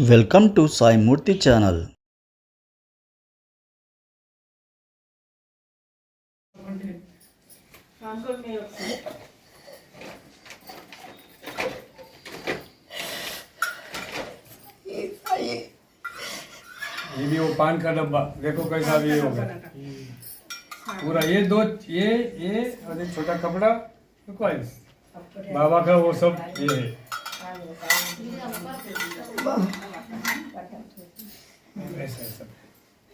Welcome to Sai Murthy channel. ये भी वो पान का डब्बा। देखो कैसा भी हो गया। पूरा ये दो, ये ये, और एक छोटा कपड़ा बाबा का वो सब ये है।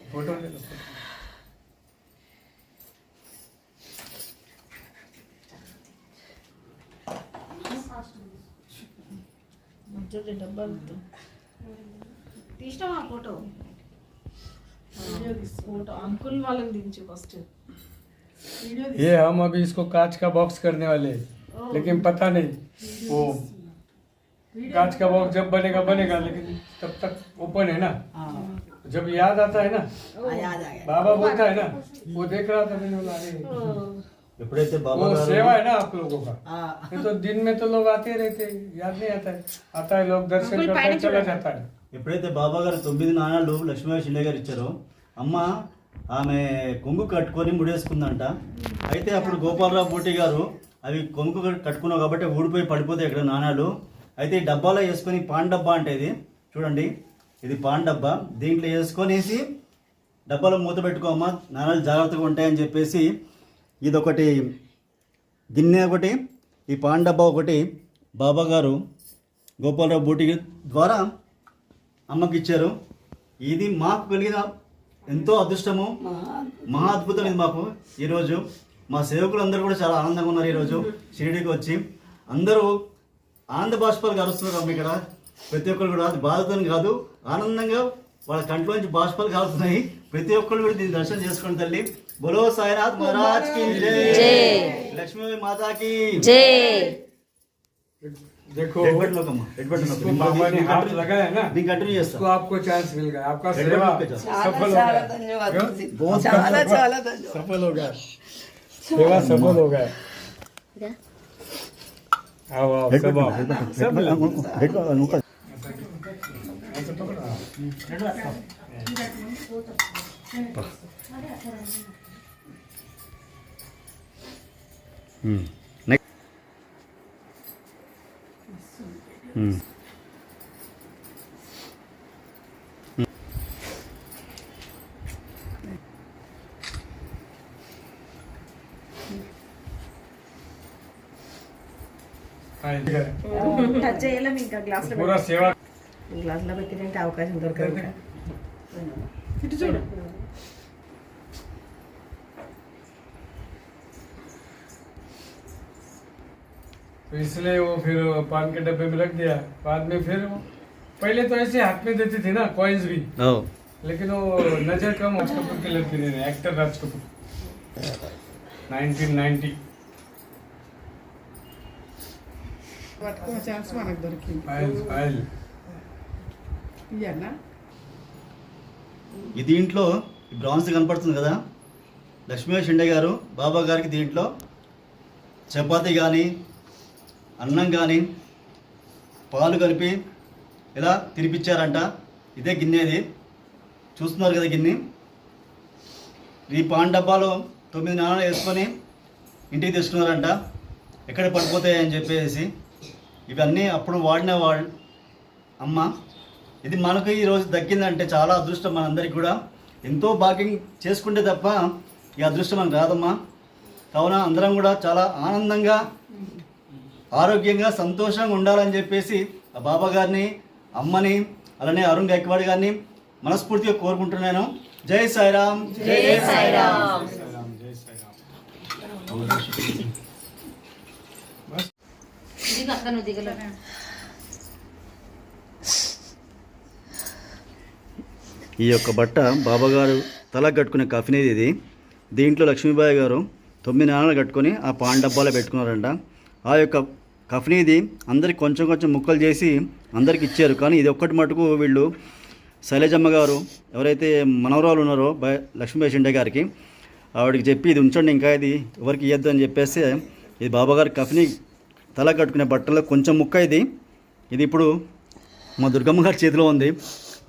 फोटो ले लो फोटो। మధ్యలో డబ్బాలతో తీసినావా ఫోటో ఫోటో అంకుల్ వాళ్ళని దించు ఫస్ట్ ये हम अभी इसको कांच का बॉक्स करने वाले हैं लेकिन पता नहीं वो कांच का बॉक्स जब बनेगा बनेगा लेकिन तब तक ओपन है ना जब याद आता है ना बाबा बोलता है ना वो देख रहा था मैंने बोला अरे ఎప్పుడైతే బాబా वो గారు सेवा है ना आप लोगों का नहीं तो दिन में तो लोग आते रहते हैं, याद नहीं आता है आता है लोग दर्शन अंकुल, करता है पानी चला चढ़ा। जाता है ఎప్పుడైతే బాబా గారు తొమ్మిది నాణాలు లక్ష్మీ షిండే గారు ఇచ్చారో అమ్మ ఆమె కొంగు కట్టుకొని ముడేసుకుందంట అయితే అప్పుడు గోపాలరావు పోటీ గారు అవి కొంగు కట్టుకున్నావు కాబట్టి ఊడిపోయి పడిపోతాయి ఇక్కడ నాణాలు అయితే ఈ డబ్బాలో వేసుకొని పాన్ డబ్బా అంటే ఇది. చూడండి ఇది పాన్ డబ్బా. దీంట్లో వేసుకొనేసి డబ్బాలో మూత పెట్టుకోమ్మా. నాణాలు జాగ్రత్తగా ఉంటాయని చెప్పేసి ఇదొకటి. గిన్నె ఒకటి ఈ పాన్ డబ్బా ఒకటి బాబా గారు గోపాలరావు బూటి ద్వారా అమ్మకి ఇచ్చారు. ఇది మాకు కలిగిన ఎంతో అదృష్టము. మహా అద్భుతం ఇది మాకు ఈరోజు. మా సేవకులు అందరూ కూడా చాలా ఆనందంగా ఉన్నారు ఈరోజు. షిరిడీకి వచ్చి అందరూ ఆనంద బాష్పాలు కలుస్తున్నారు అమ్మ ఇక్కడ ప్రతి ఒక్కరు కూడా అది బాధతో కాదు ఆనందంగా వాళ్ళ కంట్లో నుంచి బాష్పాలు కాలుతున్నాయి ప్రతి ఒక్కరు కూడా దీన్ని దర్శనం చేసుకోండి తల్లి బోలో సాయినాథ్ మహారాజ్ కి జై లక్ష్మీ మాతాకి देखो రెడ్ బటన్ నొక్కమ్మా రెడ్ బటన్ जिसको నొక్కు. बाबा ने దీన్ని हाथ కంటిన్యూ- लगाया है ना దీన్ని కంటిన్యూ చేస్తా उसको आपको चांस मिल गया आपका रेड सेवा बटन पे जाओ। सफल हो गया क्यों? చాలా చాలా ధన్యవాదాలు सफल हो गया सेवा सफल हो गया c'est bon. C'est bon. Hmm. Touch చేయలేము ఇంకా గ్లాస్ లో पूरा सेवा గ్లాస్ లో పెట్టినంటే అవకాశం దొరకదు ఇంకా. ఇటు చూడు तो इसलिए वो फिर पान के डब्बे में रख दिया बाद में फिर वो पहले तो ऐसे हाथ में देती थी ना कॉइन्स भी ఓ लेकिन वो नजर कम राज कपूर की लड़की ने एक्टर राज कपूर 1990 పట్టుకునే ఛాన్స్ మనకు దొరికింది. ఈ దీంట్లో బ్రాన్స్ కనపడుతుంది కదా? లక్ష్మీ షిండే గారు బాబా గారికి దీంట్లో చపాతి కానీ అన్నం కానీ పాలు కలిపి ఇలా తినిపించారంట. ఇదే గిన్నెది చూస్తున్నారు కదా గిన్నె? ఈ పాన్ డబ్బాలో తొమ్మిది నాణాలు వేసుకొని ఇంటికి తెచ్చుకున్నారంట. ఎక్కడ పడిపోతాయని చెప్పేసి. ఇవన్నీ అప్పుడు వాడిన వాళ్ళు అమ్మ ఇది మనకు ఈరోజు దక్కిందంటే చాలా అదృష్టం మనందరికీ కూడా. ఎంతో భాగ్యం చేసుకుంటే తప్ప ఈ అదృష్టం మనకు రాదమ్మా. కావున అందరం కూడా చాలా ఆనందంగా ఆరోగ్యంగా సంతోషంగా ఉండాలని చెప్పేసి ఆ బాబా గారిని అమ్మని అలానే అరుణ్ గైక్వాడి గారిని మనస్ఫూర్తిగా కోరుకుంటున్నాను. జై సాయిరామ్. జై సాయిరామ్. జై సాయిరామ్. దిగు అక్క నువ్వు దిగలే ఈ యొక్క బట్ట బాబాగారు తల కట్టుకునే కఫినేది ఇది దీంట్లో లక్ష్మీబాయి గారు తొమ్మిది నాణాలు కట్టుకొని ఆ పాన్ డబ్బాలో పెట్టుకున్నారంట. ఆ యొక్క కఫినీది అందరికి కొంచెం కొంచెం ముక్కలు చేసి అందరికి ఇచ్చారు. కానీ ఇది ఒక్కటి మటుకు వీళ్ళు శైలజమ్మ గారు ఎవరైతే మనవరాలు ఉన్నారో బై లక్ష్మీబాయి షిండే గారికి ఆవిడకి చెప్పి ఇది ఉంచండి ఇంకా ఇది ఎవరికి ఇవ్వద్దు అని చెప్పేసి ఇది బాబాగారి కఫిని తల కట్టుకునే బట్టలో కొంచెం ముక్క ఇది ఇది ఇప్పుడు మా దుర్గమ్మ గారి చేతిలో ఉంది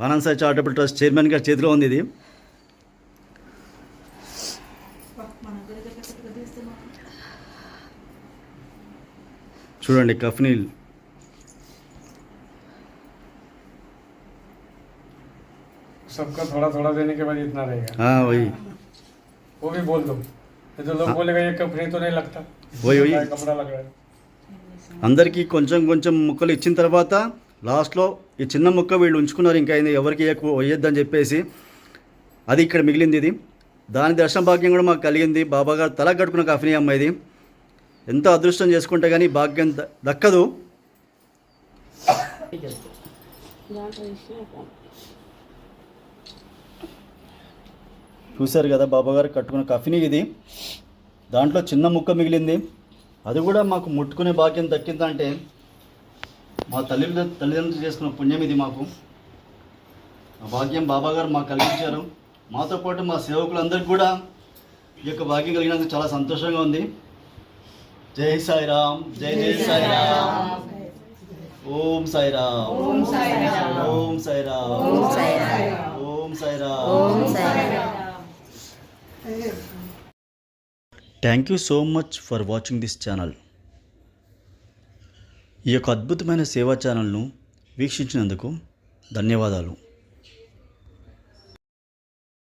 Anand Sai charitable trust chairman గారి చేతిలో ఉంది ఇది చూడండి కఫ్నీల్ सबका थोड़ा थोड़ा देने के बाद इतना रहेगा हाँ वही वो भी बोल दो नहीं तो लोग बोलेगा ये कंपनी तो नहीं लगता वही वही कपड़ा लग रहा है అందరికీ కొంచెం కొంచెం ముక్కలు ఇచ్చిన తర్వాత లాస్ట్లో ఈ చిన్న ముక్క వీళ్ళు ఉంచుకున్నారు ఇంకా అయింది ఎవరికి ఎక్కువ వేయొద్దని చెప్పేసి. అది ఇక్కడ మిగిలింది ఇది. దాని దర్శన భాగ్యం కూడా మాకు కలిగింది. బాబా గారు తల కట్టుకున్న కఫినీ అమ్మ ఇది. ఎంత అదృష్టం చేసుకుంటే కానీ భాగ్యం దక్కదు. చూశారు కదా బాబాగారు కట్టుకున్న కఫినీ ఇది. దాంట్లో చిన్న ముక్క మిగిలింది. అది కూడా మాకు ముట్టుకునే భాగ్యం దక్కిందంటే మా తల్లి తల్లిదండ్రులు చేసుకున్న పుణ్యం ఇది మాకు. ఆ భాగ్యం బాబా గారు మాకు కలిగించారు. మాతో పాటు మా సేవకులందరికీ కూడా ఈ యొక్క భాగ్యం కలిగినందుకు చాలా సంతోషంగా ఉంది. జై సాయిరామ్ జై జై సాయిరామ్. ఓం సాయిరామ్. ఓం సాయిరామ్. ఓం సాయిరామ్. ఓం Sairam. Thank you so much for watching this channel ఈ యొక్క అద్భుతమైన సేవా ఛానల్ను వీక్షించినందుకు ధన్యవాదాలు.